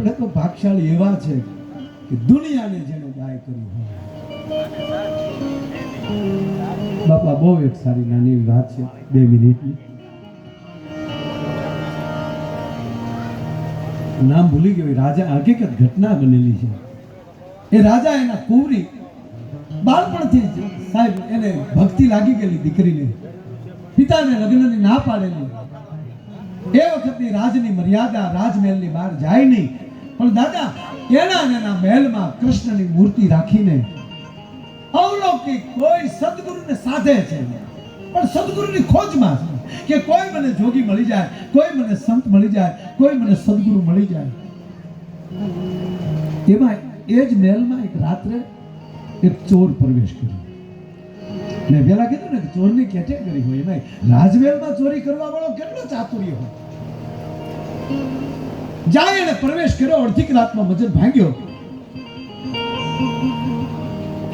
આપણે તો ભાગશાળી એવા છે કે દુનિયાને જેને ગાય કર્યું હોય. બાપા, બહુ એક સારી નાની વાત છે, બે મિનિટની. નામ ભૂલી ગયું રાજા હકીકત ઘટના બનેલી છે. એ રાજા એના કુંવરી બાળપણથી સાહેબ એને ભક્તિ લાગી ગયેલી દીકરીને. પિતાને લગ્નની ના પાડેલી. એ વખતની રાજની મર્યાદા, રાજમહેલની બહાર જાય નહીં. પણ દાદા, એના એના મહેલમાં કૃષ્ણની મૂર્તિ રાખીને અવલૌકિક કોઈ સદગુરુને સાધે છે પણ સદગુરુની ખોજમાં છે કે કોઈ મને જોગી મળી જાય, કોઈ મને સંત મળી જાય, કોઈ મને સદગુરુ મળી જાય. એમાં એ જ મહેલમાં એક રાત્રે એક ચોર પ્રવેશ કર્યો. મેં પેલા કીધું ને કે ચોરની કેટેગરી હોય એમાં રાજમહેલમાં ચોરી કરવા વાળો કેટલો ચાતુર્ય હોય. જાય એને પ્રવેશ કર્યો, અડધી રાતમાં મજર ભાંગ્યો.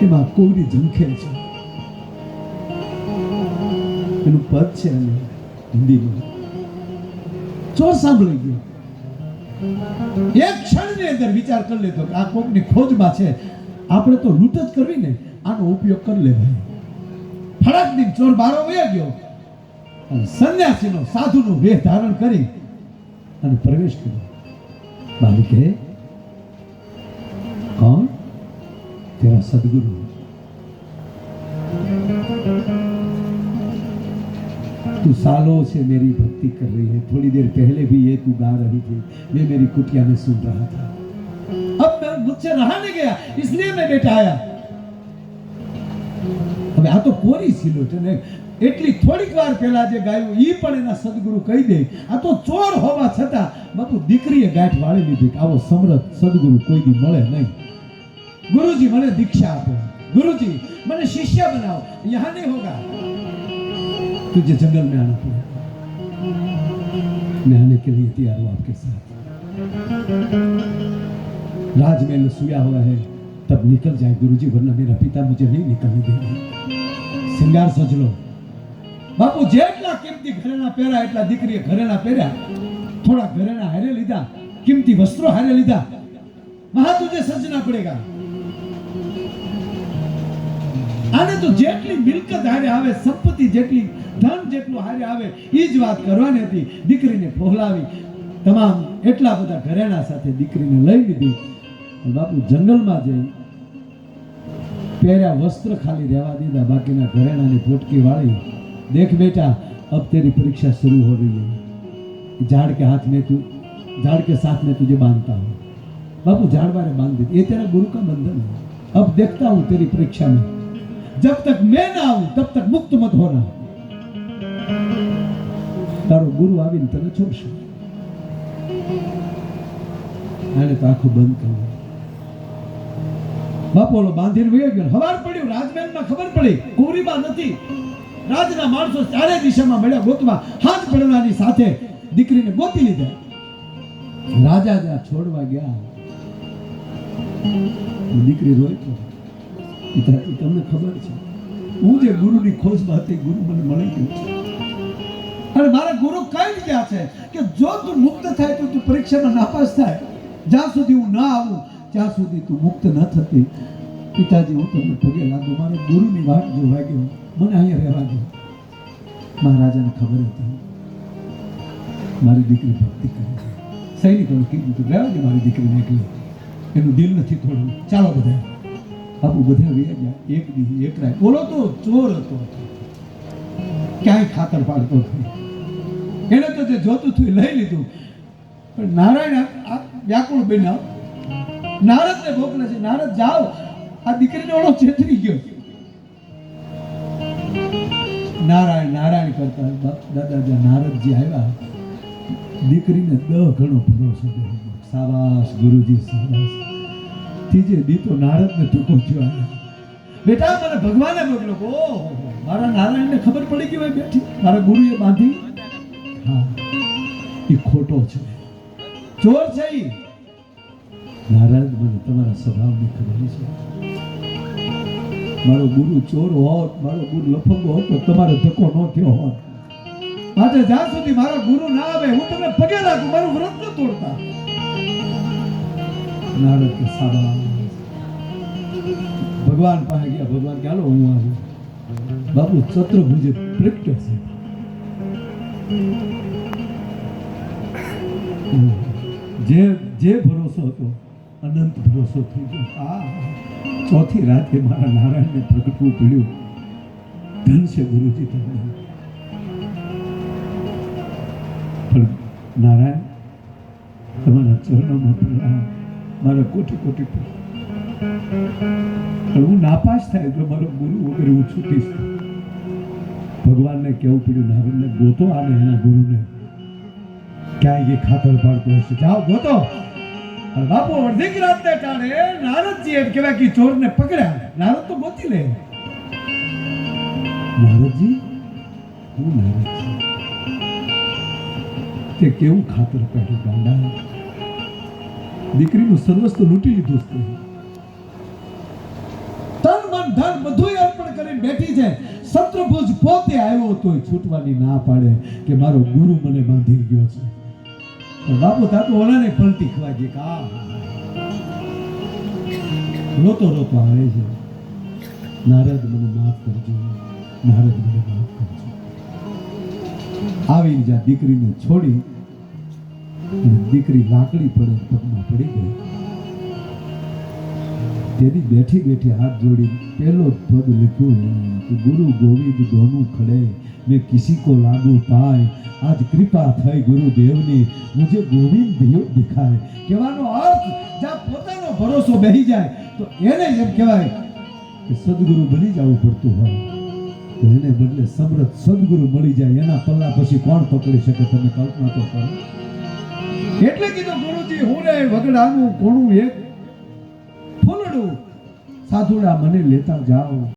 એમાં કોવરી ઝંખે છે? એનું પદ છે હિન્દીમાં ચોર સાંભળી ગયો. એક ક્ષણની અંદર વિચાર કરી લેતો કે આ કોકની ખોજમાં છે. આપણે તો લૂંટ જ કરવી ને, આનો ઉપયોગ કરી લેવાય. ફળક દિન ચોર બારો વયા ગયો. અને સંન્યાસીનો સાધુનો વેહ ધારણ કરી અને પ્રવેશ કર્યો. બાલી કહે कौन तेरा सदगुरु तू सालों से मेरी भक्ति कर रही है थोड़ी देर पहले भी ये तू गा रही थी मैं मेरी कुटिया में सुन रहा था अब मैं मुझसे रहा नहीं गया इसलिए मैं बेटा आया હવે આ તો કોરી સિલો છે ને એટલી થોડીક વાર પહેલા જે ગાયું ઈ પણ એના સદગુરુ કહી દે આ તો ચોર હોવા છતાં બાપુ દીકરીએ ગાંઠ વાળી લીધી કે આવો સમરથ સદગુરુ કોઈ દી મળે નહીં गुरुजी મને दीक्षा આપો गुरुजी મને शिष्य बनाओ यहाँ नहीं होगा तुझे जंगल में आना पड़ेगा मैं आने के लिए तैयार हूँ आपके साथ राजमहल में सोया हुआ है तब निकल जाए गुरुजी वरना मेरा पिता मुझे नहीं निकलने देंगे सिंगार सज लो બાપુ જેટલા કિંમતી ઘરેણા પહેર્યા એટલા દીકરીએ ઘરેણા પહેર્યા થોડા ઘરેણા હારે લીધા, કિંમતી વસ્ત્રો હારે લીધા. મહા તુજે સજના પડેગા. આને તો જેટલી મિલકત હારે આવે, સંપત્તિ જેટલી, ધન જેટલું હારે આવે એ જ વાત કરવાની હતી. દીકરીને ફોહલાવી. તમામ એટલા બધા ઘરેણા સાથે દીકરીને લઈ લીધી. બાપુ જંગલમાં જઈ પહેર્યા વસ્ત્ર ખાલી રહેવા દીધા. બાકીના ઘરેણાની ફોટકી વાળી. દેખ બેટા, અબ તેરી પરીક્ષા શરૂ હોવી રહી झाड़ के हाथ में तू झाड़ के साथ में तुझे बांधता हूँ बापू झाड़ बारे बांध देती ये तेरा गुरु का बंधन है अब देखता हूँ तेरी परीक्षा में जब तक मैं ना आऊं तब तक मुक्त मत होना તારો ગુરુ આવીને તને છોડશે આને તો આખું બંધ કરવું બાપુ ઓલો બાંધીને વયો ગયો હવાર પડ્યું રાજમહેલમાં ખબર પડી કુંવરીમાં નથી રાજના માણસો ચારે દિશામાં મળ્યા ગોતવા હાથ પડવાની સાથે દીકરીને ગોતી લીધા. રાજા જ્યાં છોડવા ગયા દીકરી રોય તો તમને ખબર છે, હું જે ગુરુની ખોજમાં હતી, ગુરુ મને મળી ગયો અને મારા ગુરુ કઈ ગયા છે કે જો તું મુક્ત થાય, તો તું પરીક્ષામાં નાપાસ થાય. જ્યાં સુધી હું ના આવું, ત્યાં સુધી તું મુક્ત ન થતી. પિતાજી, હું તમને પગે લાગુ મારે ગુરુની વાટ જોવા ગયો. મને અહીંયા રહેવા દો. મહારાજાને ખબર હતી. મારી દીકરી ભક્તિ કરે છે. સૈનિકોને કીધું તું રહેવા દે મારી દીકરીને એકલી. એનું દિલ નથી થોડું ચાલો બધા. બાપુ બધા વ્યા ગયા. એક દી, એક રાય બોલો તો ચોર હતો. ક્યાંય ખાતર પાડતો હતો. એને તો જે જોતું હતું લઈ લીધું. પણ નારાયણ વ્યાકુળ બન્યા. નારદને મોકલે છે. નારદ, જાઓ. આ દીકરીને ઓળો છેતરી ગયો નારાયણ નારાયણ કરતા બા- દાદા જ્યાં નારદજી આવ્યા દીકરીને દહ ઘણો ભરોસો દેવો સાવાસ ગુરુજી સાવાસ ત્રીજે દીતો નારદને ટૂંકો થયો બેટા મને ભગવાને મોકલો ઓહો મારા નારાયણને ખબર પડી ગઈ હોય બેઠી મારા ગુરુએ બાંધી હા એ ખોટો છે ચોર છે નારાયણ મને તમારા સ્વભાવની ખબર છે મારો ગુરુ ચોર હોત, મારો ગુરુ લફંગો હોત, તો તમારો ધક્કો ન થયો હોત. આજે જ્યાં સુધી મારા ગુરુ ના આવે, હું તમને પગે લાગુ, મારું વ્રત ન તોડતા. નારદ કે સાબા ભગવાન પાસે ગયા, ભગવાન કે, હાલો, હું આવું બાપુ ચતુર્ભુજે પ્રગટે છે. જે જે ભરોસો હતો અનંત ભરોસો થઈ ગયો. આ ચોથી રાતે મારા નારાયણને પ્રગટવું પડ્યું. ધન છે ગુરુજી તમને પણ નારાયણ, તમારા ચરણોમાં પ્રણામ મારા કોટી કોટી પણ હું નાપાસ થાય એટલે મારો ગુરુ વગેરે હું છૂટીશ. ભગવાનને કેવું પડ્યું, નારાયણને ગોતો આને એના ગુરુને. ક્યાંય એ ખાતર પાડતો હશે? જાઓ ગોતો. બાપુ અડધી રાતને ટાણે નારદજી એમ કહેવાય કે ચોરને પકડ્યા નારદ તો ગોતી લે. નારદજી? હું નારદજી? તે કેવું ખાતર કાઢ્યું ગાંડા? દીકરીનું સર્વસ્વ લૂંટી લીધું છે. તન મન ધન બધું અર્પણ કરીને બેઠી છે. શત્રુભુજ પોતે આવ્યો તોય છૂટવાની ના પાડે કે મારો ગુરુ મને બાંધી ગયો છે. બાપુ તાતો ઓલાને પલટી ખવાજી કા રોતો રોતો આવે છે. નારદ મને માફ કરજો. નારદ મને માફ કરજો. આવી જા દીકરીને છોડી અને દીકરી લાકડી પડે પગમાં પડી ગઈ. તેની બેઠી બેઠી હાથ જોડી પહેલો પદ લખ્યો કે ગુરુ ગોવિંદ દોનું ખડે. મેં કિસી કો લાગુ પાય. આજ કૃપા થઈ ગુરુદેવની. મુજે ગોવિંદ દેવ દેખાય. કહેવાનો અર્થ, જ્યાં પોતાનો ભરોસો બેહી જાય, તો એને એમ કહેવાય કે સદગુરુ બની જવું પડતું હોય. તો એને બદલે સમરથ સદગુરુ મળી જાય. એના પલ્લા પછી કોણ પકડી શકે? તમે કલ્પના તો કરો. એટલે કીધું ગુરુજી, હું રે વગડાનું કોણું એક ફૂલડું. સાધુડા મને લેતા જાઓ.